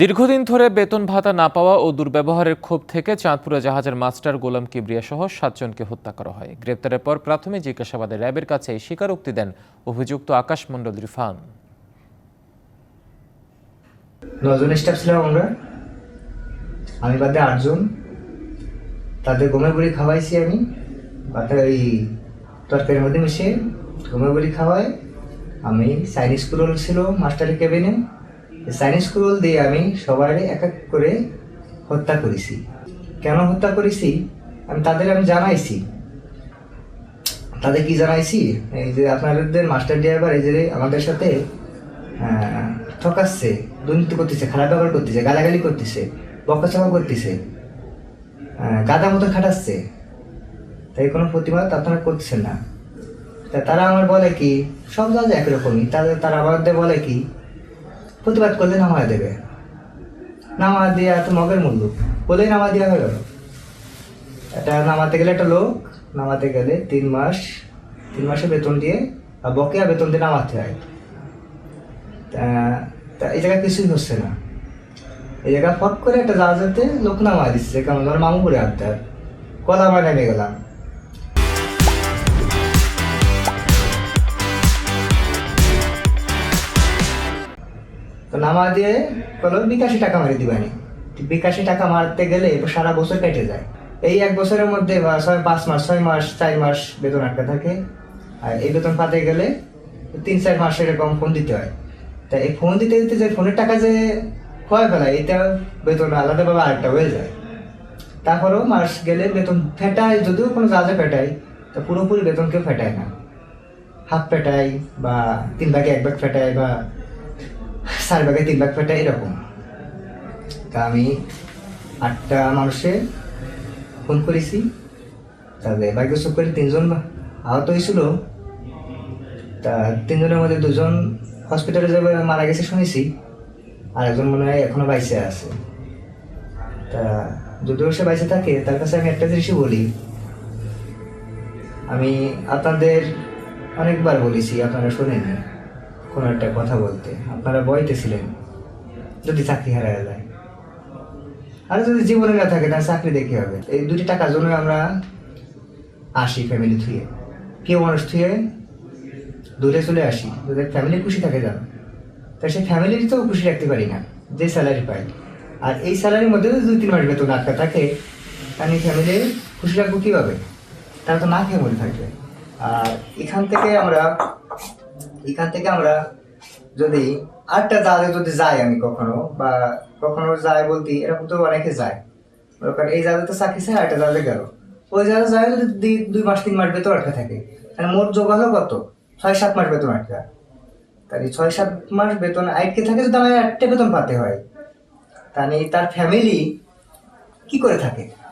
দীর্ঘদিন ধরে বেতন ভাতা না পাওয়া ও দুর্ব্যবহারের ক্ষোভ থেকে চাঁদপুরে জাহাজের মাস্টার গোলাম কিবরিয়া সহ সাতজনকে হত্যা করা হয়। গ্রেপ্তারের পর প্রাথমিক জিজ্ঞাসাবাদে র্যাবের কাছে স্বীকারোক্তি দেন অভিযুক্ত আকাশ মণ্ডল রিফান নজন স্টাফ ছিলাম আমরা। আমি বাদে আটজন। তাদের বড়ি খাওয়াইছি আমি। তরকারির মধ্যে মিশিয়ে বড়ি খাওয়াই। আমি চাইনিজ কুরোল ছিল মাস্টারের কেবিনে চাইনিজ কুরোল দিয়ে আমি সবাই এক এক করে হত্যা করেছি। কেন হত্যা করেছি? আমি তাদের আমি জানাইছি। তাদের কি জানাইছি? এই যে আপনাদের মাস্টার ড্রাইভার এই যে আমাদের সাথে ঠকাচ্ছে, দুর্নীতি করতেছে, খারাপ ব্যবহার করতেছে, গালাগালি করতেছে বকাচকা করতেছে গাদা মতো খাটাচ্ছে। তাই কোনো প্রতিবাদ আপনারা করতেছেন না। তা তারা আমার বলে কি? সব জায়গায় একরকমই। তাদের তারা আমাদের বলে কি? প্রতিবাদ করলে নামা দেবে। নামা দেওয়া এত মগের মূল্য। বলেই নামা দেওয়া হয়ে গেল এটা নামাতে গেলে একটা লোক নামাতে গেলে তিন মাস, তিন মাসে বেতন দিয়ে, বা বকেয়া বেতন দিয়ে নামাতে হয় তা তা এই জায়গায় কিছুই হচ্ছে না। এই জায়গায় ফট করে একটা জাহাজেতে লোক নামা দিচ্ছে। কারণ ধর মামু করে আনতে কলা আমার নেমে গেলাম। তো নামা দিয়ে বলো, বিকাশি টাকা মারি দিবানি। বিকাশি টাকা মারতে গেলে সারা বছর কেটে যায়। এই এক বছরের মধ্যে বা ছয়, পাঁচ মাস, ছয় মাস, চার মাস বেতন আটকা থাকে। আর এই বেতন পাতে গেলে তিন, চার মাস এরকম ফোন দিতে হয়। তা এই ফোন দিতে দিতে যে ফোনের টাকা যে ক্ষয় ফেলায়, এটা বেতন আলাদাভাবে আরেকটা হয়ে যায়। তারপরেও মাস গেলে বেতন ফেটায়, যদিও কোনো জাহাজে ফেটায়, তা পুরোপুরি বেতন কেউ ফেটায় না। হাফ ফেটায় বা তিন ভাগে এক ভাগ ফেটায় বা চার ভাগে তিন ভাগ ফেটায় এরকম। তা আমি আটটা মানুষের ফোন করেছি। তাদের ভাগ্য চোখ করে তিনজন আহত হয়েছিল। তা তিনজনের মধ্যে দুজন হসপিটালে যাবে মারা গেছে শুনেছি। আর একজন মনে হয় এখনও বাইসে আছে। তা যদিও সে বাইসে থাকে, তার কাছে আমি একটা জিনিসই বলি। আমি আপনাদের অনেকবার বলেছি, আপনারা শোনেননি। কোনো একটা কথা বলতে। আপনারা বইতেছিলেন যদি চাকরি হারা যায়। আর যদি জীবনে না থাকে, তাহলে চাকরি দেখে হবে? এই দুটি টাকার জন্য আমরা আসি ফ্যামিলি থুয়ে। কেউ মানুষ থুয়ে দূরে চলে আসি, যদি ফ্যামিলি খুশি থাকে জানো তা সেই ফ্যামিলির তো খুশি রাখতে পারি না, যে স্যালারি পাই। আর এই স্যালারির মধ্যে যদি দুই তিন মাস বেতন আটকা থাকে, তাহলে ফ্যামিলি খুশি রাখব কীভাবে? তারা তো না খেয়ে মরে থাকবে। আর এখান থেকে আমরা এখান থেকে আমরা যদি আটটা জাহাজে যদি যাই আমি কখনো, বা কখনো যাই বলতে এরকম তো অনেকে যায়। কারণ এই জাহাজে তো চাকরি চাই আটটা জাহাজে গেল। ওই জাহাজে যায় যদি দুই- মাস, তিন মাস বেতন আটকা থাকে। তাহলে মোট যোগ হলো কত? ছয়, সাত মাস বেতন আটকা। তাহলে ছয়, সাত মাস বেতন আটকে থাকে যদি আমার আটটা বেতন পাতে হয়। তাহলে তার ফ্যামিলি কি করে থাকে?